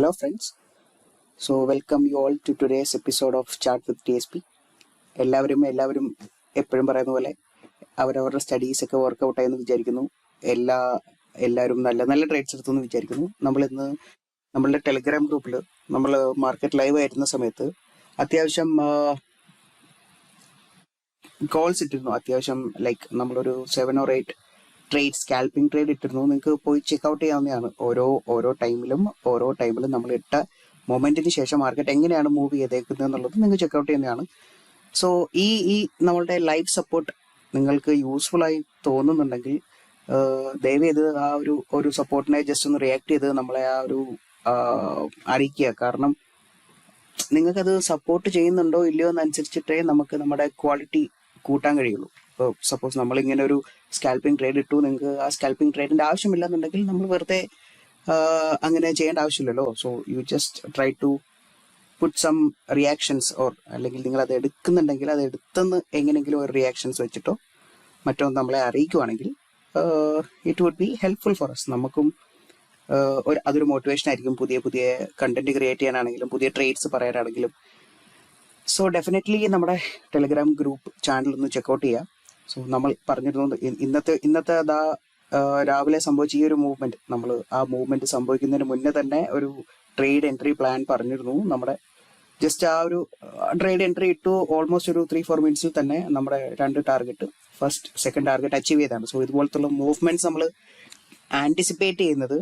Hello, friends. So, welcome you all to today's episode of Chart with TSP. എല്ലാവരും എല്ലാവരും എപ്പോഴും പറയുന്ന പോലെ അവരവരുടെ സ്റ്റഡീസ് ഒക്കെ വർക്കൗട്ട് ആയെന്ന് വിചാരിക്കുന്നു എല്ലാ എല്ലാവരും നല്ല നല്ല ട്രേഡ്സ് എടുത്തെന്ന് വിചാരിക്കുന്നു നമ്മൾ ഇന്ന് നമ്മളുടെ ടെലിഗ്രാം ഗ്രൂപ്പിൽ നമ്മൾ മാർക്കറ്റ് ലൈവ് ആയിരുന്ന സമയത്ത് അത്യാവശ്യം കോൾസ് ഇട്ടിരുന്നു അത്യാവശ്യം ലൈക്ക് നമ്മളൊരു seven or eight trade scalping trade ഇട്ടിരുന്നു. നിങ്ങൾക്ക് പോയി ചെക്ക് ഔട്ട് ചെയ്യാവുന്നതാണ്. ഓരോ ഓരോ ടൈമിലും ഓരോ ടൈമിലും നമ്മൾ ഇട്ട മൊമെന്റിന് ശേഷം മാർക്കറ്റ് എങ്ങനെയാണ് മൂവ് ചെയ്തേക്കുന്നത് എന്നുള്ളത് നിങ്ങൾക്ക് ചെക്ക് ഔട്ട് ചെയ്യുന്നതാണ്. സോ ഈ ഈ നമ്മളുടെ ലൈവ് സപ്പോർട്ട് നിങ്ങൾക്ക് യൂസ്ഫുൾ ആയി തോന്നുന്നുണ്ടെങ്കിൽ ദയവ് ചെയ്ത് ആ ഒരു ഒരു സപ്പോർട്ടിനെ ജസ്റ്റ് ഒന്ന് റിയാക്ട് ചെയ്ത് നമ്മളെ ആ ഒരു അറിയിക്കുക. കാരണം നിങ്ങൾക്കത് സപ്പോർട്ട് ചെയ്യുന്നുണ്ടോ ഇല്ലയോ എന്നനുസരിച്ചിട്ടേ നമുക്ക് നമ്മുടെ ക്വാളിറ്റി കൂട്ടാൻ കഴിയുള്ളൂ. ഇപ്പോൾ സപ്പോസ് നമ്മൾ ഇങ്ങനെ ഒരു സ്കാൽപ്പിംഗ് ട്രേഡ് ഇട്ടു നിങ്ങൾക്ക് ആ സ്കാൽപ്പിംഗ് ട്രേഡിന്റെ ആവശ്യമില്ല എന്നുണ്ടെങ്കിൽ നമ്മൾ വെറുതെ അങ്ങനെ ചെയ്യേണ്ട ആവശ്യമില്ലല്ലോ. So you just try to put some reactions or അല്ലെങ്കിൽ നിങ്ങൾ അത് എടുക്കുന്നുണ്ടെങ്കിൽ അത് എടുത്തെന്ന് എങ്ങനെയെങ്കിലും ഒരു റിയാക്ഷൻസ് വെച്ചിട്ടോ മറ്റോ നമ്മളെ അറിയിക്കുവാണെങ്കിൽ it would be helpful for us നമുക്കും ഒരു അതൊരു മോട്ടിവേഷൻ ആയിരിക്കും പുതിയ പുതിയ കണ്ടന്റ് ക്രിയേറ്റ് ചെയ്യാനാണെങ്കിലും പുതിയ ട്രേഡ്സ് പറയാനാണെങ്കിലും. സോ ഡെഫിനറ്റ്ലി നമ്മുടെ ടെലിഗ്രാം ഗ്രൂപ്പ് ചാനൽ ഒന്ന് ചെക്കൗട്ട് ചെയ്യുക സോ നമ്മൾ പറഞ്ഞിരുന്നത് ഇന്നത്തെ ഇന്നത്തെ അതാ രാവിലെ സംഭവിച്ച ഈ ഒരു മൂവ്മെന്റ് നമ്മൾ ആ മൂവ്മെന്റ് സംഭവിക്കുന്നതിന് മുന്നേ തന്നെ ഒരു ട്രേഡ് എൻട്രി പ്ലാൻ പറഞ്ഞിരുന്നു. നമ്മുടെ ജസ്റ്റ് ആ ഒരു ട്രേഡ് എൻട്രി ഇട്ടു ഓൾമോസ്റ്റ് ഒരു ത്രീ ഫോർ മിനിറ്റ്സിൽ തന്നെ നമ്മുടെ രണ്ട് target first second target achieve ചെയ്താണ് സോ ഇതുപോലത്തുള്ള മൂവ്മെന്റ്സ് നമ്മൾ ആന്റിസിപ്പേറ്റ് ചെയ്യുന്നത്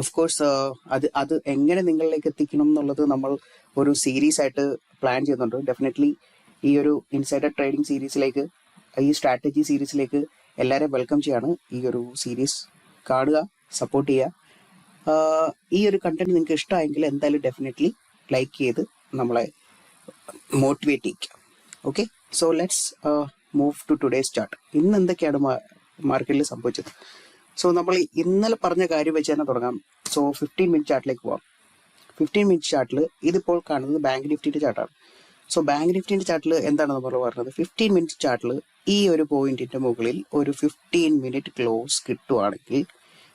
ഓഫ് കോഴ്സ് അത് അത് എങ്ങനെ നിങ്ങളിലേക്ക് എത്തിക്കണം എന്നുള്ളത് നമ്മൾ ഒരു സീരീസ് ആയിട്ട് പ്ലാൻ ചെയ്യുന്നുണ്ട്. ഡെഫിനറ്റ്ലി ഈ ഒരു ഇൻസൈഡർ ട്രേഡിംഗ് സീരീസിലേക്ക് ഈ സ്ട്രാറ്റജി സീരീസിലേക്ക് എല്ലാവരെയും വെൽക്കം ചെയ്യാണ്. ഈ ഒരു സീരീസ് കാണുക സപ്പോർട്ട് ചെയ്യുക. ഈ ഒരു കണ്ടന്റ് നിങ്ങൾക്ക് ഇഷ്ടമായെങ്കിൽ എന്തായാലും ഡെഫിനറ്റ്ലി ലൈക്ക് ചെയ്ത് നമ്മളെ മോട്ടിവേറ്റ് ചെയ്യിക്കുക okay so let's move to today's chart ഇന്ന് എന്തൊക്കെയാണ് മാർക്കറ്റിൽ സംഭവിച്ചത്? സോ നമ്മൾ ഇന്നലെ പറഞ്ഞ കാര്യം വെച്ച് തന്നെ തുടങ്ങാം. സോ ഫിഫ്റ്റീൻ മിനിറ്റ് ചാർട്ടിലേക്ക് പോവാം. ഫിഫ്റ്റീൻ മിനിറ്റ് ചാർട്ടിൽ ഇതിപ്പോൾ കാണുന്നത് ബാങ്ക് നിഫ്റ്റിയുടെ ചാർട്ടാണ് സോ ബാങ്ക് നിഫ്റ്റിന്റെ ചാർട്ടിൽ എന്താണ് നമ്മൾ പറഞ്ഞത്? ഫിഫ്റ്റീൻ മിനിറ്റ് ചാർട്ടിൽ ഈ ഒരു പോയിന്റിന്റെ മുകളിൽ ഒരു ഫിഫ്റ്റീൻ മിനിറ്റ് ക്ലോസ് കിട്ടുവാണെങ്കിൽ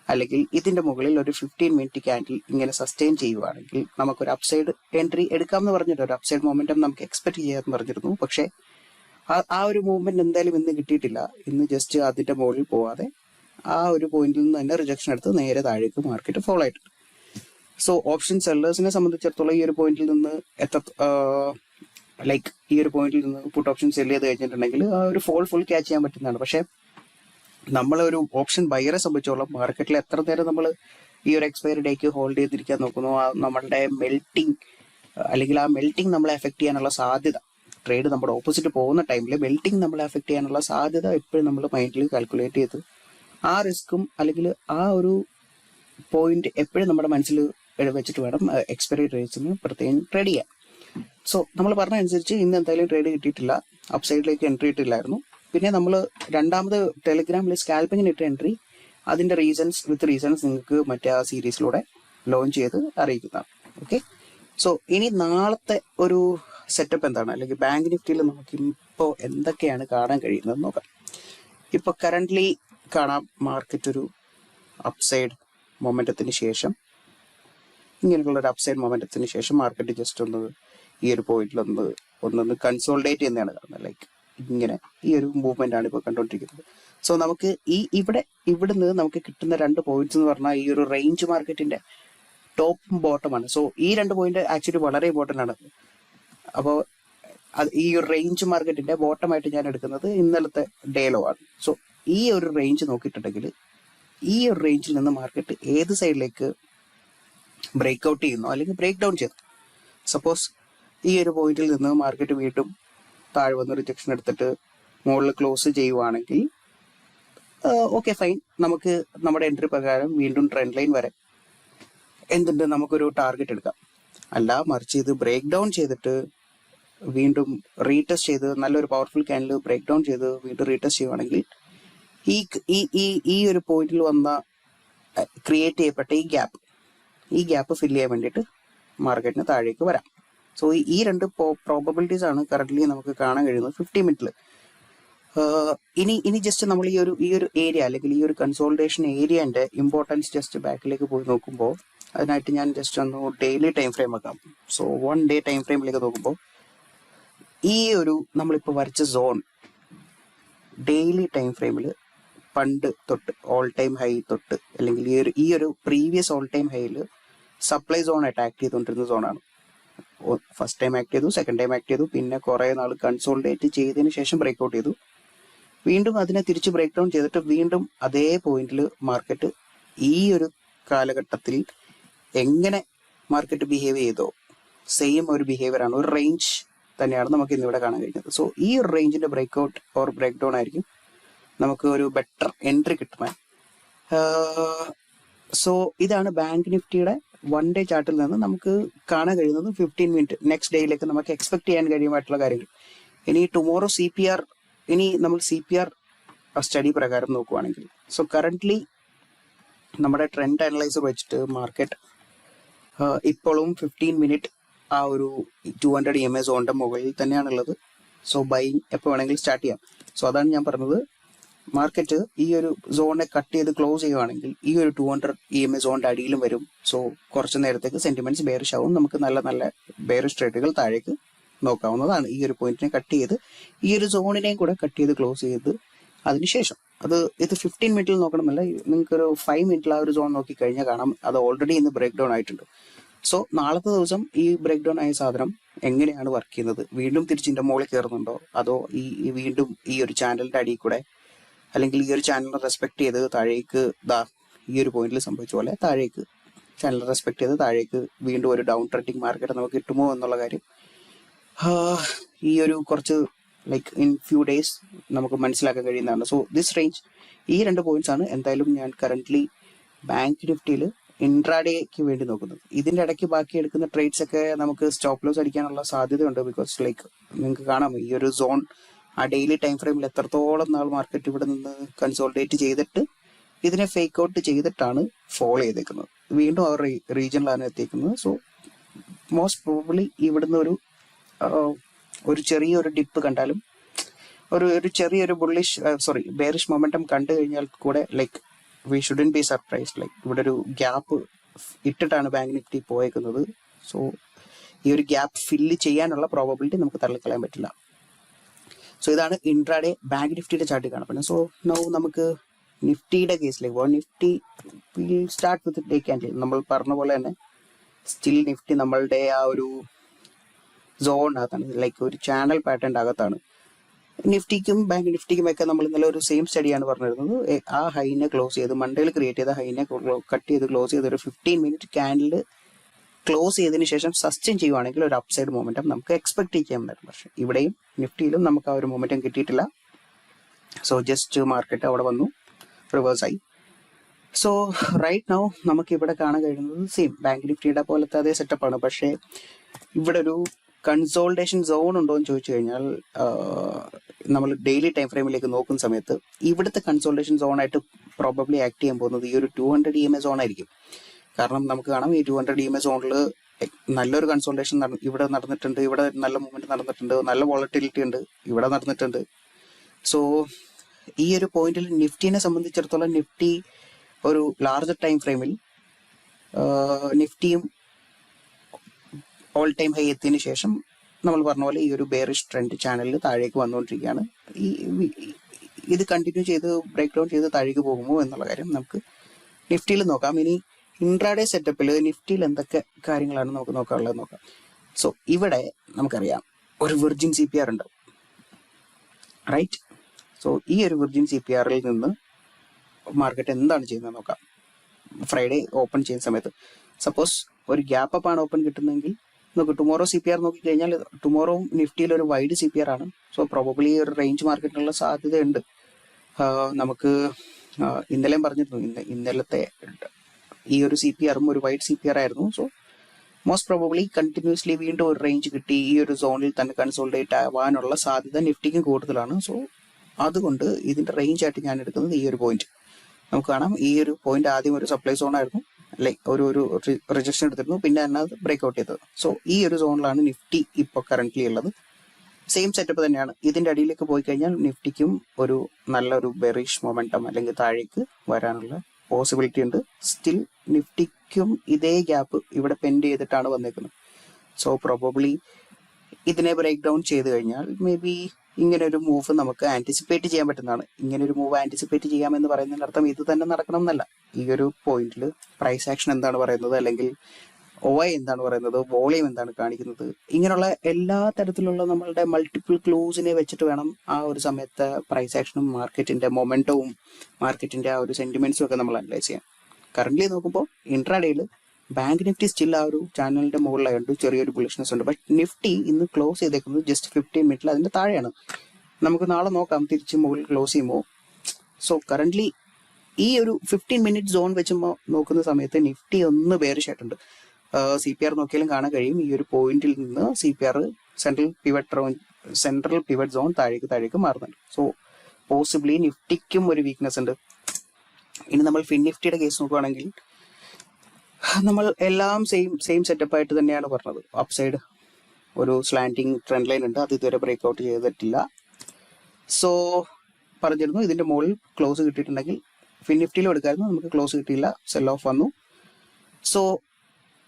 അല്ലെങ്കിൽ ഇതിന്റെ മുകളിൽ ഒരു ഫിഫ്റ്റീൻ മിനിറ്റ് ക്യാൻഡിൽ ഇങ്ങനെ സസ്റ്റെയിൻ ചെയ്യുവാണെങ്കിൽ നമുക്കൊരു അപ്സൈഡ് എൻട്രി എടുക്കാം എന്ന് പറഞ്ഞിട്ട് ഒരു അപ്സൈഡ് മൂവ്മെന്റും നമുക്ക് എക്സ്പെക്ട് ചെയ്യാമെന്ന് പറഞ്ഞിരുന്നു. പക്ഷേ ആ- ഒരു മൂവ്മെന്റ് എന്തായാലും ഇന്ന് കിട്ടിയിട്ടില്ല. ഇന്ന് ജസ്റ്റ് അതിന്റെ മുകളിൽ പോവാതെ ആ ഒരു പോയിന്റിൽ നിന്ന് തന്നെ റിജക്ഷൻ എടുത്ത് നേരെ താഴേക്ക് മാർക്കറ്റ് ഫോളോ ആയിട്ടുണ്ട്. സോ ഓപ്ഷൻ സെല്ലേഴ്സിനെ സംബന്ധിച്ചിടത്തോളം ഈ ഒരു പോയിന്റിൽ നിന്ന് എത്ര ലൈക്ക് ഈ ഒരു പോയിന്റിൽ നിന്ന് പുട്ട് ഓപ്ഷൻ സെല്ല് ചെയ്ത് കഴിഞ്ഞിട്ടുണ്ടെങ്കിൽ ആ ഒരു ഫോൾ ഫുൾ ക്യാച്ച് ചെയ്യാൻ പറ്റുന്നതാണ്. പക്ഷേ നമ്മളൊരു ഓപ്ഷൻ ബയറെ സംബന്ധിച്ചോളം മാർക്കറ്റിൽ എത്ര നേരം നമ്മൾ ഈ ഒരു എക്സ്പയറി ഡേക്ക് ഹോൾഡ് ചെയ്തിരിക്കാൻ നോക്കുന്നു? ആ നമ്മളുടെ മെൽറ്റിംഗ് അല്ലെങ്കിൽ ആ മെൽറ്റിംഗ് നമ്മളെ എഫക്ട് ചെയ്യാനുള്ള സാധ്യത. ട്രേഡ് നമ്മുടെ ഓപ്പോസിറ്റ് പോകുന്ന ടൈമിൽ മെൽറ്റിംഗ് നമ്മളെ എഫക്ട് ചെയ്യാനുള്ള സാധ്യത എപ്പോഴും നമ്മൾ മൈൻഡിൽ കാൽക്കുലേറ്റ് ചെയ്ത് ആ റിസ്ക്കും അല്ലെങ്കിൽ ആ ഒരു പോയിന്റ് എപ്പോഴും നമ്മുടെ മനസ്സിൽ വെച്ചിട്ട് വേണം എക്സ്പയറി ട്രേഡ്സിന് പ്രത്യേകം ട്രേഡ് ചെയ്യാൻ. സോ നമ്മൾ പറഞ്ഞ അനുസരിച്ച് ഇന്ന് എന്തായാലും ട്രേഡ് കിട്ടിയിട്ടില്ല. അപ്സൈഡിലേക്ക് എൻട്രി ഇട്ടില്ലായിരുന്നു. പിന്നെ നമ്മൾ രണ്ടാമത് ടെലിഗ്രാമിൽ സ്കാൽപ്പിങ്ങിന് ഇട്ട എൻട്രി അതിന്റെ റീസൺസ് വിത്ത് റീസൺസ് നിങ്ങൾക്ക് മറ്റേ ആ സീരീസിലൂടെ ലോഞ്ച് ചെയ്ത് അറിയിക്കുന്നതാണ്. ഓക്കെ സോ ഇനി നാളത്തെ ഒരു സെറ്റപ്പ് എന്താണ്? അല്ലെങ്കിൽ ബാങ്ക് നിഫ്റ്റിയിൽ നമുക്ക് ഇപ്പോൾ എന്തൊക്കെയാണ് കാണാൻ കഴിയുന്നത് നോക്കാം. ഇപ്പൊ കറന്റ്ലി കാണാം മാർക്കറ്റ് ഒരു അപ്സൈഡ് മൊമെന്റത്തിന് ശേഷം. ഇങ്ങനെയുള്ള ഒരു അപ്സൈഡ് മൊമെന്റത്തിന് ശേഷം മാർക്കറ്റ് ജസ്റ്റ് ഒന്ന് ഈ ഒരു പോയിന്റിൽ ഒന്ന് ഒന്നൊന്ന് കൺസോൾഡേറ്റ് ചെയ്യുന്നതാണ് കാണുന്നത് ലൈക്ക് ഇങ്ങനെ ഈ ഒരു മൂവ്മെന്റ് ആണ് ഇപ്പോൾ കണ്ടുകൊണ്ടിരിക്കുന്നത് സോ നമുക്ക് ഈ ഇവിടെ ഇവിടുന്ന് നമുക്ക് കിട്ടുന്ന രണ്ട് പോയിന്റ്സ് എന്ന് പറഞ്ഞാൽ ഈ ഒരു റേഞ്ച് മാർക്കറ്റിന്റെ ടോപ്പും ബോട്ടമാണ് സോ ഈ രണ്ട് പോയിന്റ് ആക്ച്വലി വളരെ ഇമ്പോർട്ടന്റ് ആണ്. അപ്പോൾ ഈ ഒരു റേഞ്ച് മാർക്കറ്റിന്റെ ബോട്ടമായിട്ട് ഞാൻ എടുക്കുന്നത് ഇന്നലത്തെ ഡേലോ ആണ്. സോ ഈ ഒരു റേഞ്ച് നോക്കിയിട്ടുണ്ടെങ്കിൽ ഈ ഒരു റേഞ്ചിൽ നിന്ന് മാർക്കറ്റ് ഏത് സൈഡിലേക്ക് ബ്രേക്ക് ഔട്ട് ചെയ്യുന്നു? അല്ലെങ്കിൽ ബ്രേക്ക് ഡൗൺ ചെയ്യുന്നു? സപ്പോസ് ഈ ഒരു പോയിന്റിൽ നിന്ന് മാർക്കറ്റ് വീണ്ടും താഴെ വന്ന് റിജക്ഷൻ എടുത്തിട്ട് മുകളിൽ ക്ലോസ് ചെയ്യുവാണെങ്കിൽ ഓക്കെ ഫൈൻ നമുക്ക് നമ്മുടെ എൻട്രി പ്രകാരം വീണ്ടും ട്രെൻഡ് ലൈൻ വരെ എന്തുണ്ട്? നമുക്കൊരു ടാർഗറ്റ് എടുക്കാം. അല്ല മറിച്ച് ഇത് ബ്രേക്ക് ഡൗൺ ചെയ്തിട്ട് വീണ്ടും റീടെസ്റ്റ് ചെയ്ത് നല്ലൊരു പവർഫുൾ ക്യാനിൽ ബ്രേക്ക് ഡൗൺ ചെയ്ത് വീണ്ടും റീടെസ്റ്റ് ചെയ്യുവാണെങ്കിൽ ഈ ഈ ഈ ഒരു പോയിന്റിൽ വന്ന ക്രിയേറ്റ് ചെയ്യപ്പെട്ട ഈ ഗ്യാപ്പ് ഈ ഗ്യാപ്പ് ഫില്ല് ചെയ്യാൻ വേണ്ടിയിട്ട് മാർക്കറ്റിന് താഴേക്ക് വരാം. സോ ഈ രണ്ട് പ്രോബബിലിറ്റീസ് ആണ് കറന്റ് നമുക്ക് കാണാൻ കഴിയുന്നത്. ഫിഫ്റ്റി മിനിറ്റിൽ ഇനി ഇനി ജസ്റ്റ് നമ്മൾ ഈ ഒരു ഈ ഒരു ഏരിയ അല്ലെങ്കിൽ ഈ ഒരു കൺസോൾട്ടേഷൻ ഏരിയന്റെ ഇമ്പോർട്ടൻസ് ജസ്റ്റ് ബാക്കിലേക്ക് പോയി നോക്കുമ്പോൾ അതിനായിട്ട് ഞാൻ ജസ്റ്റ് ഒന്ന് ഡെയിലി ടൈം ഫ്രെയിം വെക്കാം. സോ വൺ ഡേ ടൈം ഫ്രെയിമിലേക്ക് നോക്കുമ്പോൾ ഈ ഒരു നമ്മളിപ്പോൾ വരച്ച സോൺ ഡെയിലി ടൈം ഫ്രെയിമിൽ പണ്ട് തൊട്ട് ഓൾ ടൈം ഹൈ തൊട്ട് അല്ലെങ്കിൽ ഈ ഒരു ഈ ഒരു പ്രീവിയസ് ഓൾ ടൈം ഹൈയിൽ സപ്ലൈ സോൺ അറ്റാക്ട് ചെയ്തുകൊണ്ടിരുന്ന സോണാണ് ഫസ്റ്റ് ടൈം ആക്ട് ചെയ്തു സെക്കൻഡ് ടൈം ആക്ട് ചെയ്തു പിന്നെ കുറേ നാൾ കൺസോൾഡേറ്റ് ചെയ്തതിന് ശേഷം ബ്രേക്ക് ഔട്ട് ചെയ്തു. വീണ്ടും അതിനെ തിരിച്ച് ബ്രേക്ക് ഡൗൺ ചെയ്തിട്ട് വീണ്ടും അതേ പോയിന്റിൽ മാർക്കറ്റ് ഈ ഒരു കാലഘട്ടത്തിൽ എങ്ങനെ മാർക്കറ്റ് ബിഹേവ് ചെയ്തോ സെയിം ഒരു ബിഹേവിയർ ആണ് ഒരു റേഞ്ച് തന്നെയാണ് നമുക്ക് ഇന്നിവിടെ കാണാൻ കഴിഞ്ഞത്. സോ ഈ റേഞ്ചിന്റെ break out or break down ആയിരിക്കും നമുക്ക് ഒരു ബെറ്റർ എൻട്രി കിട്ടുവാൻ സോ ഇതാണ് ബാങ്ക് നിഫ്റ്റിയുടെ വൺ ഡേ ചാർട്ടിൽ നിന്ന് നമുക്ക് കാണാൻ കഴിയുന്നത് ഫിഫ്റ്റീൻ മിനിറ്റ് നെക്സ്റ്റ് ഡേയിലേക്ക് നമുക്ക് എക്സ്പെക്ട് ചെയ്യാൻ കഴിയുമായിട്ടുള്ള കാര്യങ്ങൾ. ഇനി ടുമോറോ സി പി ആർ ഇനി നമ്മൾ സി പി ആർ സ്റ്റഡി പ്രകാരം നോക്കുവാണെങ്കിൽ. സോ കറന്റ്ലി നമ്മുടെ ട്രെൻഡ് അനലൈസർ വെച്ചിട്ട് മാർക്കറ്റ് ഇപ്പോഴും ഫിഫ്റ്റീൻ മിനിറ്റ് ആ ഒരു ടു ഹൺഡ്രഡ് എം എ സോണിന്റെ മുകളിൽ തന്നെയാണുള്ളത്. സോ ബൈ എപ്പോൾ വേണമെങ്കിലും സ്റ്റാർട്ട് ചെയ്യാം. സോ അതാണ് ഞാൻ പറഞ്ഞത്. മാർക്കറ്റ് ഈ ഒരു സോണിനെ കട്ട് ചെയ്ത് ക്ലോസ് ചെയ്യുവാണെങ്കിൽ ഈ ഒരു two hundred E M A സോണിന്റെ അടിയിലും വരും. സോ കുറച്ച് നേരത്തേക്ക് സെന്റിമെന്റ്സ് ബെയറിഷ് ആവും. നമുക്ക് നല്ല നല്ല ബെയറിഷ് ട്രേഡുകൾ താഴേക്ക് നോക്കാവുന്നതാണ്. ഈ ഒരു പോയിന്റിനെ കട്ട് ചെയ്ത് ഈ ഒരു സോണിനെയും കൂടെ കട്ട് ചെയ്ത് ക്ലോസ് ചെയ്ത് അതിനുശേഷം അത് ഇത് ഫിഫ്റ്റീൻ മിനിറ്റിൽ നോക്കണമെന്നല്ല നിങ്ങൾക്ക് ഒരു ഫൈവ് മിനിറ്റിൽ ആ ഒരു സോൺ നോക്കി കഴിഞ്ഞാൽ കാണാം. അത് ഓൾറെഡി ഇന്ന് ബ്രേക്ക് ഡൗൺ ആയിട്ടുണ്ട്. സോ നാളത്തെ ദിവസം ഈ ബ്രേക്ക് ഡൗൺ ആയ സാധനം എങ്ങനെയാണ് വർക്ക് ചെയ്യുന്നത്? വീണ്ടും തിരിച്ചിന്റെ മുകളിൽ കയറുന്നുണ്ടോ? അതോ ഈ വീണ്ടും ഈ ഒരു ചാനലിന്റെ അടിയിൽ കൂടെ അല്ലെങ്കിൽ ഈ ഒരു ചാനലിനെ റെസ്പെക്ട് ചെയ്ത് താഴേക്ക് ദാ ഈ ഒരു പോയിന്റിൽ സംഭവിച്ച പോലെ താഴേക്ക് ചാനൽ റെസ്പെക്ട് ചെയ്ത് താഴേക്ക് വീണ്ടും ഒരു ഡൗൺ ട്രെൻഡിങ് മാർക്കറ്റ് നമുക്ക് കിട്ടുമോ എന്നുള്ള കാര്യം ഈ ഒരു കുറച്ച് ലൈക്ക് ഇൻ ഫ്യൂ ഡേയ്സ് നമുക്ക് മനസ്സിലാക്കാൻ കഴിയുന്നതാണ്. സോ ദിസ് റേഞ്ച് ഈ രണ്ട് പോയിന്റ്സ് ആണ് എന്തായാലും ഞാൻ കറന്റ്ലി ബാങ്ക് നിഫ്റ്റിയിൽ ഇൻട്രാഡേക്ക് വേണ്ടി നോക്കുന്നത്. ഇതിന്റെ ഇടയ്ക്ക് ബാക്കി എടുക്കുന്ന ട്രേഡ്സ് ഒക്കെ നമുക്ക് സ്റ്റോപ്പ് ലോസ് അടിക്കാനുള്ള സാധ്യതയുണ്ട് ബിക്കോസ് ലൈക്ക് നിങ്ങൾക്ക് കാണാം ഈ ഒരു സോൺ ആ ഡെയിലി ടൈം ഫ്രെയിമിൽ എത്രത്തോളം നാൾ മാർക്കറ്റ് ഇവിടെ നിന്ന് കൺസോൾട്ടേറ്റ് ചെയ്തിട്ട് ഇതിനെ ഫേക്ക് ഔട്ട് ചെയ്തിട്ടാണ് ഫോളോ ചെയ്തേക്കുന്നത്. വീണ്ടും ആ റീജിയനിലാണ് എത്തിക്കുന്നത് സോ മോസ്റ്റ് പ്രോബ്ലി ഇവിടുന്ന് ഒരു ഒരു ചെറിയൊരു ഡിപ്പ് കണ്ടാലും ഒരു ഒരു ചെറിയൊരു ബുള്ളിഷ് സോറി ബേറിഷ് മൊമെന്റം കണ്ടു കഴിഞ്ഞാൽ കൂടെ like we shouldn't be surprise like ഇവിടെ ഒരു ഗ്യാപ്പ് ഇട്ടിട്ടാണ് ബാങ്ക് നിഫ്റ്റി പോയേക്കുന്നത്. സോ ഈ ഒരു ഗ്യാപ്പ് ഫില്ല് ചെയ്യാനുള്ള പ്രോബബിലിറ്റി നമുക്ക് തള്ളിക്കളയാൻ പറ്റില്ല. സോ ഇതാണ് ഇൻട്രാഡേ ബാങ്ക് നിഫ്റ്റിയുടെ ചാർട്ട് കാണപ്പെടുന്നത് സോ നൗ നമുക്ക് നിഫ്റ്റിയുടെ കേസിലേക്ക് പോകാം Nifty will start with day candle നമ്മൾ പറഞ്ഞ പോലെ തന്നെ സ്റ്റിൽ നിഫ്റ്റി നമ്മളുടെ ആ ഒരു സോണിനകത്താണ് ലൈക്ക് ഒരു ചാനൽ പാറ്റേൺ അകത്താണ്. നിഫ്റ്റിക്കും ബാങ്ക് നിഫ്റ്റിക്കും ഒക്കെ നമ്മൾ ഇന്നലെ ഒരു സെയിം സ്റ്റഡിയാണ് പറഞ്ഞിരുന്നത്. ആ ഹൈനെ ക്ലോസ് ചെയ്ത് മണ്ടേയിൽ ക്രിയേറ്റ് ചെയ്ത ഹൈനെ കട്ട് ചെയ്ത് ക്ലോസ് ചെയ്ത് ഒരു ഫിഫ്റ്റീൻ മിനിറ്റ് ക്യാൻഡിൽ ക്ലോസ് ചെയ്തതിന് ശേഷം സസ്റ്റെയിൻ ചെയ്യുവാണെങ്കിൽ ഒരു അപ്സൈഡ് മൊമെന്റം നമുക്ക് എക്സ്പെക്ട് ചെയ്യാൻ പറ്റും. പക്ഷേ ഇവിടെയും നിഫ്റ്റിയിലും നമുക്ക് ആ ഒരു മൊമെന്റം കിട്ടിയിട്ടില്ല. സോ ജസ്റ്റ് മാർക്കറ്റ് അവിടെ വന്നു. റിവേഴ്സ് ആയി. സോ റൈറ്റ് നൗ നമുക്ക് ഇവിടെ കാണാൻ കഴിയുന്നത് സെയിം ബാങ്ക് നിഫ്റ്റിയുടെ പോലത്തെ അതേ സെറ്റപ്പാണ് പക്ഷേ ഇവിടെ ഒരു കൺസോൾട്ടേഷൻ സോൺ ഉണ്ടോ എന്ന് ചോദിച്ചു കഴിഞ്ഞാൽ നമ്മൾ ഡെയിലി ടൈം ഫ്രെയിമിലേക്ക് നോക്കുന്ന സമയത്ത് ഇവിടുത്തെ കൺസോൾട്ടേഷൻ സോൺ ആയിട്ട് പ്രോബബ്ലി ആക്ട് ചെയ്യാൻ പോകുന്നത് ഈ ഒരു two hundred E M A zone ആയിരിക്കും. കാരണം നമുക്ക് കാണാം ഈ two hundred E M A സോണിൽ നല്ലൊരു കൺസോൾട്ടേഷൻ ഇവിടെ നടന്നിട്ടുണ്ട് ഇവിടെ നല്ല മൂവ്മെന്റ് നടന്നിട്ടുണ്ട് നല്ല വോളറ്റിലിറ്റി ഉണ്ട് ഇവിടെ നടന്നിട്ടുണ്ട്. സോ ഈ ഒരു പോയിന്റിൽ നിഫ്റ്റിനെ സംബന്ധിച്ചിടത്തോളം നിഫ്റ്റി ഒരു ലാർജ് ടൈം ഫ്രെയിമിൽ നിഫ്റ്റിയും ഓൾ ടൈം ഹൈ എത്തിയതിനു ശേഷം നമ്മൾ പറഞ്ഞ പോലെ ഈ ഒരു ബേറിഷ് ട്രെൻഡ് ചാനലിൽ താഴേക്ക് വന്നുകൊണ്ടിരിക്കുകയാണ്. ഈ ഇത് കണ്ടിന്യൂ ചെയ്ത് ബ്രേക്ക് ഡൗൺ ചെയ്ത് താഴേക്ക് പോകുമോ എന്നുള്ള കാര്യം നമുക്ക് നിഫ്റ്റിയിൽ നോക്കാം. ഇനി ഇൻട്രാഡേ സെറ്റപ്പിൽ നിഫ്റ്റിയിൽ എന്തൊക്കെ കാര്യങ്ങളാണ് നമുക്ക് നോക്കാനുള്ളത് നോക്കാം. സോ ഇവിടെ നമുക്കറിയാം ഒരു വിർജിൻ സി പി ആർ ഉണ്ട്. റൈറ്റ് സോ ഈ ഒരു വിർജിൻ സി പി ആറിൽ നിന്ന് മാർക്കറ്റ് എന്താണ് ചെയ്യുന്നത് നോക്കാം. ഫ്രൈഡേ ഓപ്പൺ ചെയ്യുന്ന സമയത്ത്. സപ്പോസ് ഒരു ഗ്യാപ്പ് അപ്പ് ആണ് ഓപ്പൺ കിട്ടുന്നതെങ്കിൽ നമുക്ക് ടുമോറോ സി പി ആർ നോക്കി കഴിഞ്ഞാൽ ടുമോറോ നിഫ്റ്റിയിൽ ഒരു വൈഡ് സി പി ആർ ആണ്. സോ പ്രോബബ്ലി ഒരു റേഞ്ച് മാർക്കറ്റിനുള്ള സാധ്യതയുണ്ട്. നമുക്ക് ഇന്നലെയും പറഞ്ഞിരുന്നു. ഇന്നലത്തെ ഈ ഒരു സി പി ആറും ഒരു വൈഡ് സി പി ആർ ആയിരുന്നു. സോ മോസ്റ്റ് പ്രോബബ്ലി കണ്ടിന്യൂസ്ലി വീണ്ടും ഒരു റേഞ്ച് കിട്ടി. ഈ ഒരു സോണിൽ തന്നെ കൺസോൾഡേറ്റ് ആവാനുള്ള സാധ്യത നിഫ്റ്റിക്കും കൂടുതലാണ്. സോ അതുകൊണ്ട് ഇതിന്റെ റേഞ്ച് ആയിട്ട് ഞാൻ എടുക്കുന്നത് ഈ ഒരു പോയിന്റ് നമുക്ക് കാണാം. ഈ ഒരു പോയിന്റ് ആദ്യം ഒരു സപ്ലൈ സോൺ ആയിരുന്നു. അല്ലെ ഒരു ഒരു റിജക്ഷൻ എടുത്തിരുന്നു. പിന്നെ തന്നെ അത് ബ്രേക്ക് ഔട്ട് ചെയ്തത്. സോ ഈ ഒരു സോണിലാണ് നിഫ്റ്റി ഇപ്പോൾ കറന്റ്ലി ഉള്ളത്. സെയിം സെറ്റപ്പ് തന്നെയാണ്. ഇതിന്റെ അടിയിലേക്ക് പോയി കഴിഞ്ഞാൽ നിഫ്റ്റിക്കും ഒരു നല്ലൊരു ബെറിഷ് മൊമെന്റം അല്ലെങ്കിൽ താഴേക്ക് വരാനുള്ള പോസിബിലിറ്റി ഉണ്ട്. സ്റ്റിൽ നിഫ്റ്റിക്കും ഇതേ ഗ്യാപ്പ് ഇവിടെ പെൻഡ് ചെയ്തിട്ടാണ് വന്നേക്കുന്നത്. സോ പ്രോബബ്ലി ഇതിനെ ബ്രേക്ക് ഡൗൺ ചെയ്ത് കഴിഞ്ഞാൽ മേ ബി ഇങ്ങനെ ഒരു മൂവ് നമുക്ക് ആന്റിസിപ്പേറ്റ് ചെയ്യാൻ പറ്റുന്നതാണ്. ഇങ്ങനെ ഒരു മൂവ് ആന്റിസിപ്പേറ്റ് ചെയ്യാമെന്ന് പറയുന്നതിന്റെ അർത്ഥം ഇത് തന്നെ നടക്കണം എന്നല്ല. ഈ ഒരു പോയിന്റിൽ പ്രൈസ് ആക്ഷൻ എന്താണ് പറയുന്നത്? അല്ലെങ്കിൽ ഒ എന്താണ് പറയുന്നത്? വോളിയം എന്താണ് കാണിക്കുന്നത്? ഇങ്ങനെയുള്ള എല്ലാ തരത്തിലുള്ള നമ്മളുടെ മൾട്ടിപ്പിൾ ക്ലൂസിനെ വെച്ചിട്ട് വേണം ആ ഒരു സമയത്ത് പ്രൈസ് ആക്ഷനും മാർക്കറ്റിന്റെ മൊമെന്റവും മാർക്കറ്റിന്റെ ആ ഒരു സെന്റിമെന്റ്സും ഒക്കെ നമ്മൾ അനലൈസ് ചെയ്യാം കറന്റ് നോക്കുമ്പോൾ ഇൻട്രാഡേയിൽ ബാങ്ക് നിഫ്റ്റി സ്റ്റിൽ ആ ഒരു ചാനലിന്റെ മുകളിലായുണ്ട് ചെറിയൊരു ബുളിഷ്നസ് ഉണ്ട്. ബട്ട് നിഫ്റ്റി ഇന്ന് ക്ലോസ് ചെയ്തേക്കുന്നത് ജസ്റ്റ് ഫിഫ്റ്റീൻ മിനിറ്റിൽ അതിന്റെ താഴെയാണ്. നമുക്ക് നാളെ നോക്കാം തിരിച്ച് മുകളിൽ ക്ലോസ് ചെയ്യുമ്പോൾ സോ കറന്റ്ലി ഈ ഒരു ഫിഫ്റ്റീൻ മിനിറ്റ് സോൺ വെച്ച് നോക്കുന്ന സമയത്ത് നിഫ്റ്റി ഒന്ന് പേര് ആയിട്ടുണ്ട് സി പി ആർ നോക്കിയാലും കാണാൻ കഴിയും. ഈ ഒരു പോയിന്റിൽ നിന്ന് C P R central pivot central pivot zone താഴേക്ക് താഴേക്ക് മാറുന്നുണ്ട്. സോ പോസിബിളി നിഫ്റ്റിക്കും ഒരു വീക്ക്നെസ് ഉണ്ട്. ഇനി നമ്മൾ ഫിൻ നിഫ്റ്റിയുടെ കേസ് നോക്കുകയാണെങ്കിൽ നമ്മൾ എല്ലാം സെയിം സെയിം സെറ്റപ്പ് ആയിട്ട് തന്നെയാണ് പറഞ്ഞത്. അപ്സൈഡ് ഒരു സ്ലാൻഡിങ് ട്രെൻഡ് ലൈൻ ഉണ്ട്. അത് ഇതുവരെ ബ്രേക്ക്ഔട്ട് ചെയ്തിട്ടില്ല. സോ പറഞ്ഞിരുന്നു ഇതിന്റെ മുകളിൽ ക്ലോസ് കിട്ടിയിട്ടുണ്ടെങ്കിൽ ഫിൻ നിഫ്റ്റിയിലും എടുക്കായിരുന്നു. നമുക്ക് ക്ലോസ് കിട്ടിയില്ല. സെൽ ഓഫ് വന്നു. സോ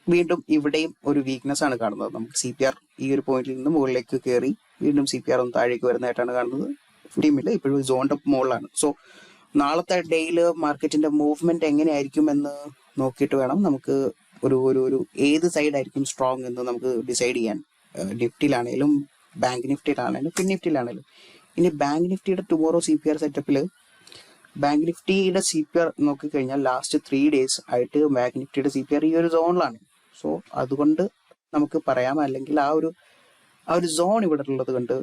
വീണ്ടും ഇവിടെയും ഒരു വീക്ക്നെസ് ആണ് കാണുന്നത്. നമുക്ക് സി പി ആർ ഈ ഒരു പോയിന്റിൽ നിന്ന് മുകളിലേക്ക് കയറി വീണ്ടും സി പി ആർ ഒന്ന് താഴേക്ക് വരുന്നതായിട്ടാണ് കാണുന്നത്. ഇവിടെയുമില്ല ഇപ്പോഴും സോണിന്റെ മുകളിലാണ്. സോ നാളത്തെ ഡേയിൽ മാർക്കറ്റിന്റെ മൂവ്മെന്റ് എങ്ങനെയായിരിക്കും എന്ന് നോക്കിയിട്ട് വേണം നമുക്ക് ഒരു ഒരു ഒരു ഏത് സൈഡ് ആയിരിക്കും സ്ട്രോങ് എന്ന് നമുക്ക് ഡിസൈഡ് ചെയ്യാൻ. നിഫ്റ്റിയിലാണേലും ബാങ്ക് നിഫ്റ്റിയിലാണേലും പിൻ നിഫ്റ്റിയിലാണേലും ഇനി ബാങ്ക് നിഫ്റ്റിയുടെ ടുമോറോ സി പി ആർ സെറ്റപ്പിൽ ബാങ്ക് നിഫ്റ്റിയുടെ സി പി ആർ നോക്കിക്കഴിഞ്ഞാൽ ലാസ്റ്റ് ത്രീ ഡേയ്സ് ആയിട്ട് ബാങ്ക് നിഫ്റ്റിയുടെ സി പി ആർ ഈ ഒരു സോണിലാണ് സോ അതുകൊണ്ട് നമുക്ക് പറയാം. അല്ലെങ്കിൽ ആ ഒരു ആ ഒരു സോൺ ഇവിടെ ഉള്ളത് കൊണ്ട്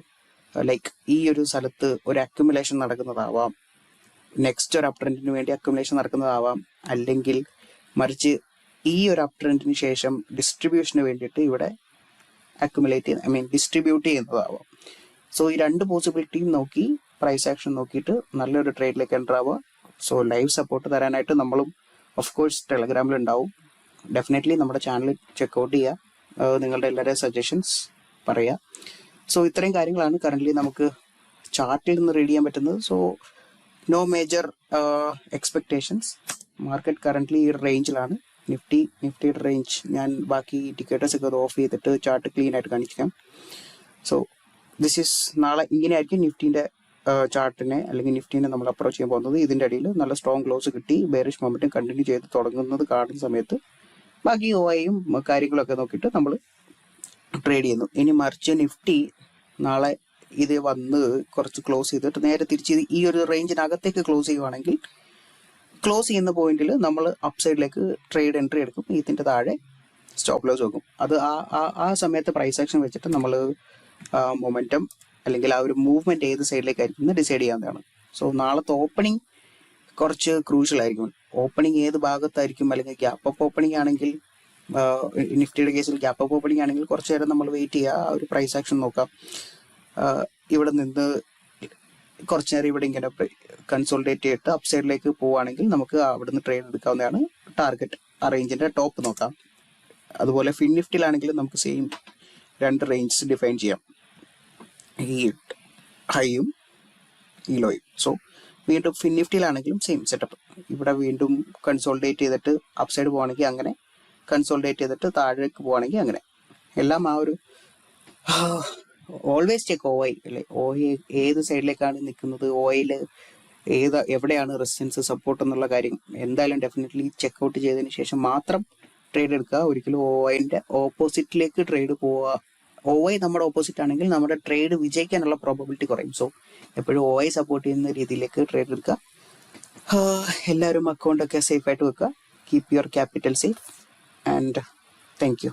ലൈക്ക് ഈ ഒരു സ്ഥലത്ത് ഒരു അക്യുമുലേഷൻ നടക്കുന്നതാവാം. നെക്സ്റ്റ് ഒരു അപ്ട്രെൻഡിന് വേണ്ടി അക്യുമുലേഷൻ നടക്കുന്നതാവാം. അല്ലെങ്കിൽ മറിച്ച് ഈ ഒരു അപ്ട്രെൻഡിന് ശേഷം ഡിസ്ട്രിബ്യൂഷന് വേണ്ടിയിട്ട് ഇവിടെ അക്യുമുലേറ്റ് ചെയ്യുന്ന ഐ മീൻ ഡിസ്ട്രിബ്യൂട്ട് ചെയ്യുന്നതാവാം. സോ ഈ രണ്ട് പോസിബിലിറ്റിയും നോക്കി പ്രൈസ് ആക്ഷൻ നോക്കിയിട്ട് നല്ലൊരു ട്രേഡിലേക്ക് എന്റർ ആവുക. സോ ലൈവ് സപ്പോർട്ട് തരാനായിട്ട് നമ്മളും ഓഫ് കോഴ്സ് ടെലഗ്രാമിൽ ഉണ്ടാവും. ഡെഫിനറ്റ്ലി നമ്മുടെ ചാനൽ ചെക്കൗട്ട് ചെയ്യുക നിങ്ങളുടെ എല്ലാവരുടെയും സജഷൻസ് പറയുക സോ ഇത്രയും കാര്യങ്ങളാണ് കറന്റ്ലി നമുക്ക് ചാർട്ടിൽ നിന്ന് റീഡ് ചെയ്യാൻ പറ്റുന്നത്. So no major expectations market currently ഈ റേഞ്ചിലാണ് നിഫ്റ്റി നിഫ്റ്റിയുടെ റേഞ്ച് ഞാൻ ബാക്കി ടിക്കറ്റസ് ഒക്കെ ഓഫ് ചെയ്തിട്ട് ചാർട്ട് ക്ലീൻ ആയിട്ട് കാണിക്കാം. സോ ദിസ് ഈസ് നാളെ ഇങ്ങനെയായിരിക്കും നിഫ്റ്റീന്റെ ചാർട്ടിനെ അല്ലെങ്കിൽ നിഫ്റ്റിനെ നമ്മൾ അപ്രോച്ച് ചെയ്യാൻ പോകുന്നത്. ഇതിന്റെ ഇടയിൽ നല്ല സ്ട്രോങ് ക്ലോസ് കിട്ടി. ബേറിഷ് മൊമെന്റും കണ്ടിന്യൂ ചെയ്ത് തുടങ്ങുന്നത് കാണുന്ന സമയത്ത് ബാക്കി ഓയും കാര്യങ്ങളൊക്കെ നോക്കിയിട്ട് നമ്മൾ ട്രേഡ് ചെയ്യുന്നു. ഇനി മറിച്ച് നിഫ്റ്റി നാളെ ഇത് വന്ന് കുറച്ച് ക്ലോസ് ചെയ്തിട്ട് നേരെ തിരിച്ച് ഈ ഒരു റേഞ്ചിനകത്തേക്ക് ക്ലോസ് ചെയ്യുവാണെങ്കിൽ ക്ലോസ് ചെയ്യുന്ന പോയിന്റിൽ നമ്മൾ അപ്സൈഡിലേക്ക് ട്രേഡ് എൻട്രി എടുക്കും. ഇതിന്റെ താഴെ സ്റ്റോപ്പ് ലോസ് വെക്കും. അത് ആ ആ- ആ സമയത്ത് പ്രൈസ് ആക്ഷൻ വെച്ചിട്ട് നമ്മൾ മൊമെന്റം അല്ലെങ്കിൽ ആ ഒരു മൂവ്മെന്റ് ഏത് സൈഡിലേക്കായിരിക്കും ഡിസൈഡ് ചെയ്യാവുന്നതാണ്. സോ നാളത്തെ ഓപ്പണിംഗ് കുറച്ച് ക്രൂഷ്യൽ ആയിരിക്കും. ഓപ്പണിംഗ് ഏത് ഭാഗത്തായിരിക്കും? അല്ലെങ്കിൽ ഗ്യാപ്പ് അപ്പ് ഓപ്പണിംഗ് ആണെങ്കിൽ നിഫ്റ്റിയുടെ കേസിൽ ഗ്യാപ്പ് അപ്പ് ഓപ്പണിംഗ് ആണെങ്കിൽ കുറച്ച് നേരം നമ്മൾ വെയിറ്റ് ചെയ്യുക ആ ഒരു പ്രൈസ് ആക്ഷൻ നോക്കാം. ഇവിടെ നിന്ന് കുറച്ച് നേരം ഇവിടെ ഇങ്ങനെ കൺസോൾട്ടേറ്റ് ചെയ്തിട്ട് അപ് സൈഡിലേക്ക് പോവുകയാണെങ്കിൽ നമുക്ക് അവിടുന്ന് ട്രേഡ് എടുക്കാവുന്നതാണ് ടാർഗറ്റ് ആ റേഞ്ചിന്റെ ടോപ്പ് നോക്കാം. അതുപോലെ ഫിൻ നിഫ്റ്റിയിലാണെങ്കിലും നമുക്ക് സെയിം രണ്ട് റേഞ്ചസ് ഡിഫൈൻ ചെയ്യാം. ഈ ഹൈയും ഈ ലോയും സോ വീണ്ടും ഫിൻ നിഫ്റ്റിയിലാണെങ്കിലും സെയിം സെറ്റപ്പ് ഇവിടെ വീണ്ടും കൺസോൾഡേറ്റ് ചെയ്തിട്ട് അപ്സൈഡ് പോവാണെങ്കിൽ അങ്ങനെ കൺസോൾഡേറ്റ് ചെയ്തിട്ട് താഴേക്ക് പോവാണെങ്കിൽ അങ്ങനെ. എല്ലാം ആ ഒരു ഓൾവേസ് ചെക്ക് ഓ ഐ അല്ലെ? ഓ ഐ ഏത് സൈഡിലേക്കാണ് നിൽക്കുന്നത്? ഓയിൽ ഏത് എവിടെയാണ് റെസിസ്റ്റൻസ് സപ്പോർട്ട് എന്നുള്ള കാര്യം എന്തായാലും ഡെഫിനറ്റ്ലി ചെക്ക് ഔട്ട് ചെയ്തതിന് ശേഷം മാത്രം ട്രേഡ് എടുക്കുക. ഒരിക്കലും ഓ ഐന്റെ ഓപ്പോസിറ്റിലേക്ക് ട്രേഡ് പോവുക ഒ ഐ നമ്മുടെ ഓപ്പോസിറ്റ് ആണെങ്കിൽ നമ്മുടെ ട്രേഡ് വിജയിക്കാനുള്ള പ്രോബബിലിറ്റി കുറയും. സോ എപ്പോഴും ഒ ഐ സപ്പോർട്ട് ചെയ്യുന്ന രീതിയിലേക്ക് ട്രേഡ് എടുക്കുക. എല്ലാവരും അക്കൗണ്ട് ഒക്കെ സേഫ് ആയിട്ട് വെക്കുക. Keep your capital safe and thank you